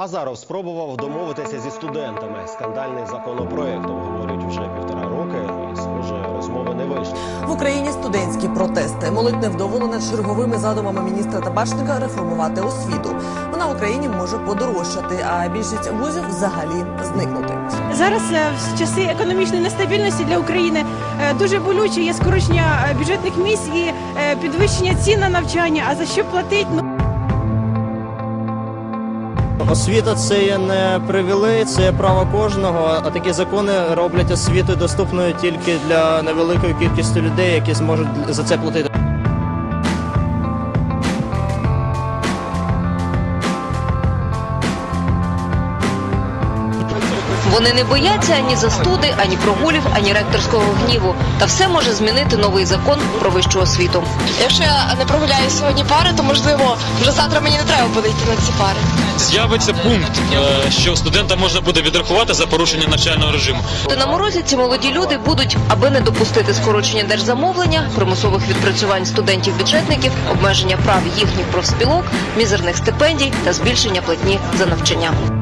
Азаров спробував домовитися зі студентами. Скандальний законопроект обговорюють вже півтора роки, і схоже, розмови не вийшли. В Україні студентські протести. Молодь невдоволена черговими задумами міністра Табачника реформувати освіту. Вона в Україні може подорожчати, а більшість вузів взагалі зникнути. Зараз е, в часи економічної нестабільності для України е, дуже болюче є скорочення е, бюджетних місць і підвищення цін на навчання. А за що платить? Освіта це є не привілей, це є право кожного. А такі закони роблять освіту доступною тільки для невеликої кількості людей, які зможуть за це платити. Вони не бояться ані застуди, ані прогулів, ані ректорського гніву. Та все може змінити новий закон про вищу освіту. Якщо я не прогуляю сьогодні пари, то можливо вже завтра мені не треба буде йти на ці пари. З'явиться пункт, е, що студента можна буде відрахувати за порушення навчального режиму. Та на морозі ці молоді люди будуть, аби не допустити скорочення держзамовлення, примусових відпрацювань студентів-бюджетників, обмеження прав їхніх профспілок, мізерних стипендій та збільшення платні за навчання.